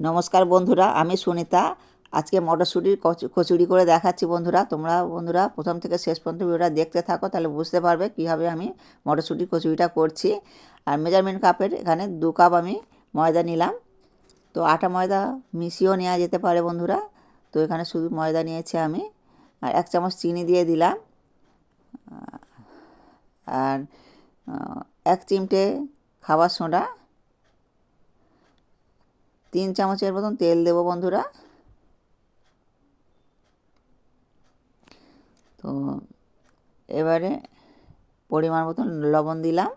নমস্কার বন্ধুরা, আমি সুনিতা। আজকে মটরশুঁটির কচু- কচুরি করে দেখাচ্ছি বন্ধুরা। তোমরা বন্ধুরা প্রথম থেকে শেষ পর্যন্ত ভিডিওটা দেখতে থাকো, তাহলে বুঝতে পারবে কীভাবে আমি মটরশুঁটির কচুরিটা করছি। আর মেজারমেন্ট কাপের এখানে দু কাপ আমি ময়দা নিলাম। তো আটা ময়দা মিশিয়েও নেওয়া যেতে পারে বন্ধুরা। তো এখানে শুধু ময়দা নিয়েছি আমি। আর এক চামচ চিনি দিয়ে দিলাম। আর এক চিমটে খাবার সোডা তিন চামচের মতন তেল দেবো বন্ধুরা। তো এবারে পরিমাণ মতন লবণ দিলাম।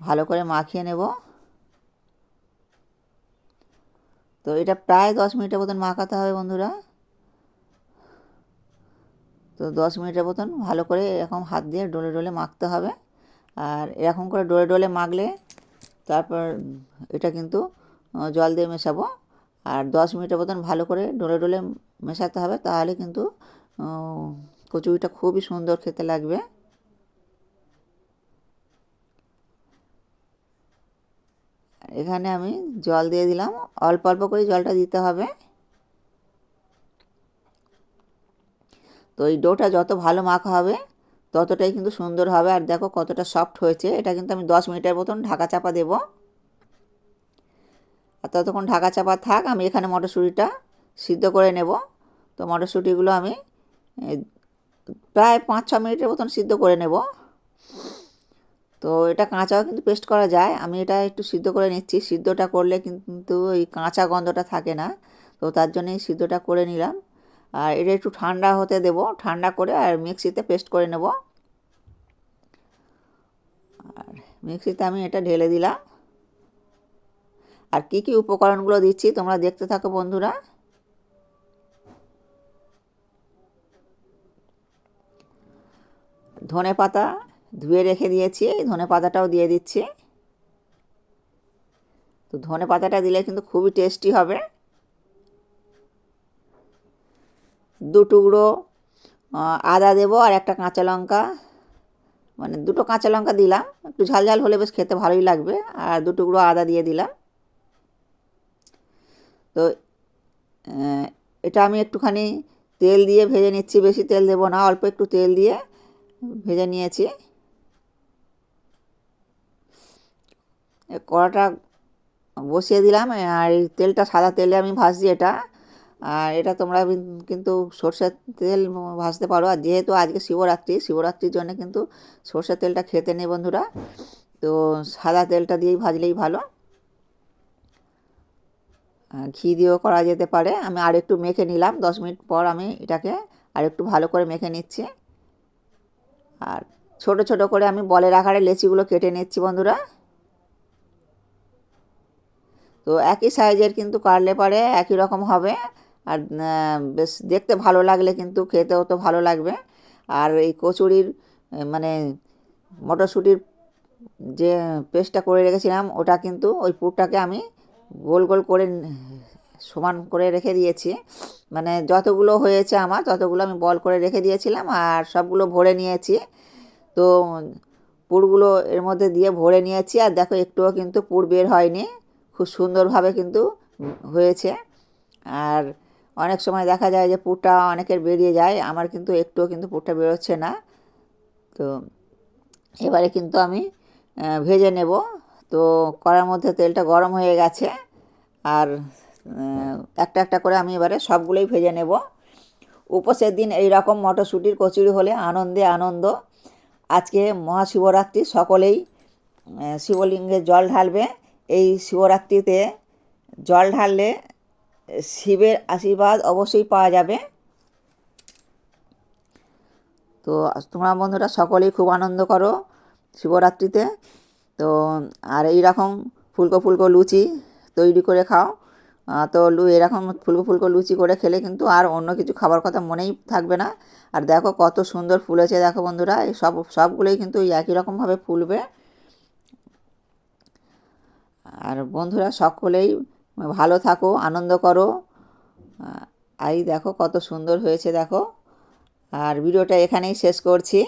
ভালো করে মাখিয়ে নেব। তো এটা প্রায় দশ মিনিটের মতন মাখাতে হবে বন্ধুরা। তো দশ মিনিটের মতন ভালো করে এরকম হাত দিয়ে ডলে ডলে মাখতে হবে। আর এরকম করে ডলে ডলে মাখলে তারপর এটা কিন্তু জল দিয়ে মেশাবো। আর দশ মিনিটের মতন ভালো করে ডোলে ডলে মেশাতে হবে, তাহলে কিন্তু কচুরিটা খুবই সুন্দর খেতে লাগবে। এখানে আমি জল দিয়ে দিলাম। অল্প অল্প করে জলটা দিতে হবে। তো এই ডোটা যত ভালো মাখা হবে, ততটাই কিন্তু সুন্দর হবে। আর দেখো কতটা সফট হয়েছে। এটা কিন্তু আমি দশ মিনিটের মতন ঢাকা চাপা দেবো। আর ততক্ষণ ঢাকা চাপা থাক, আমি এখানে মটরশুঁটিটা সিদ্ধ করে নেব। তো মটরশুঁটিগুলো আমি প্রায় পাঁচ ছ মিনিটের মতন সিদ্ধ করে নেব। তো এটা কাঁচাও কিন্তু পেস্ট করা যায়, আমি এটা একটু সিদ্ধ করে নিচ্ছি। সিদ্ধটা করলে কিন্তু ওই কাঁচা গন্ধটা থাকে না, তো তার জন্যই সিদ্ধটা করে নিলাম। আর এটা একটু ঠান্ডা হতে দেব, ঠান্ডা করে আর মিক্সিতে পেস্ট করে নেব। আর মিক্সিতে আমি এটা ঢেলে দিলাম। আর কি কি উপকরণগুলো দিচ্ছি তোমরা দেখতে থাকো বন্ধুরা। ধনে পাতা ধুয়ে রেখে দিয়েছি, ধনে পাতাটাও দিয়ে দিচ্ছি। তো ধনে পাতাটা দিলে কিন্তু খুবই টেস্টি হবে। দু টুকরো আদা দেবো আর একটা কাঁচা লঙ্কা। মানে দুটো কাঁচা লঙ্কা দিলাম, একটু ঝাল ঝাল হলে বেশ খেতে ভালোই লাগবে। আর দু টুকরো আদা দিয়ে দিলাম। তো এটা আমি একটুখানি তেল দিয়ে ভেজে নিচ্ছি, বেশি তেল দেবো না, অল্প একটু তেল দিয়ে ভেজে নিয়েছি। কড়াটা বসিয়ে দিলাম, আর তেলটা, সাদা তেলে আমি ভাজছি এটা। আর এটা তোমরা কিন্তু সর্ষের তেল ভাজতে পারো। আর যেহেতু আজকে শিবরাত্রি, শিবরাত্রির জন্য কিন্তু সর্ষের তেলটা খেতে নেই বন্ধুরা। তো সাদা তেলটা দিয়েই ভাজলেই ভালো। ঘি দিয়েও করা যেতে পারে। আমি আর একটু মেখে নিলাম। দশ মিনিট পর আমি এটাকে আর একটু ভালো করে মেখে নিচ্ছি। আর ছোট ছোট করে আমি বলের আকারে লেচিগুলো কেটে নিচ্ছি বন্ধুরা। তো একই সাইজের কিন্তু কাটলে পারে, একই রকম হবে। আর বেশ দেখতে ভালো লাগলে কিন্তু খেতেও তো ভালো লাগবে। আর এই কচুরির মানে মটরশুঁটির যে পেস্টটা করে রেখেছিলাম, ওটা কিন্তু ওই পুরটাকে আমি গোল গোল করে সমান করে রেখে দিয়েছি। মানে যতগুলো হয়েছে আমার, ততগুলো আমি বল করে রেখে দিয়েছিলাম আর সবগুলো ভরে নিয়েছি। তো পুরগুলো এর মধ্যে দিয়ে ভরে নিয়েছি। আর দেখো, একটুও কিন্তু পুর বের হয়নি। খুব সুন্দরভাবে কিন্তু হয়েছে। আর অনেক সময় দেখা যায় যে পুরটা অনেকের বেরিয়ে যায়। আমার কিন্তু একটুও কিন্তু পুরটা বেরোচ্ছে না। তো এবারে কিন্তু আমি ভেজে নেব। তো কড়ার মধ্যে তেলটা গরম হয়ে গেছে। আর একটা একটা করে আমি এবারে সবগুলোই ভেজে নেব। উপোসের দিন এই রকম মটরশুঁটির কচুরি হলে আনন্দে আনন্দ। আজকে মহাশিবরাত্রি, সকলেই শিবলিঙ্গে জল ঢালবে। এই শিবরাত্রিতে জল ঢাললে শিবের আশীর্বাদ অবশ্যই পাওয়া যাবে। তো, তোমরা বন্ধুরা, সকলেই খুব আনন্দ করো শিবরাত্রিতে। তো আর এই রকম ফুলকো ফুলকো লুচি তৈরি করে খাও। তো লু এরকম ফুলকো ফুলকো লুচি করে খেলে কিন্তু আর অন্য কিছু খাবার কথা মনেই থাকবে না। আর দেখো কত সুন্দর ফুলেছে দেখো বন্ধুরা এই সব সবগুলোই কিন্তু একই রকমভাবে ফুলবে। আর বন্ধুরা সকলেই ভালো থাকো আনন্দ করো। আহ, এই দেখো কত সুন্দর হয়েছে দেখো। আর ভিডিওটা এখানেই শেষ করছি।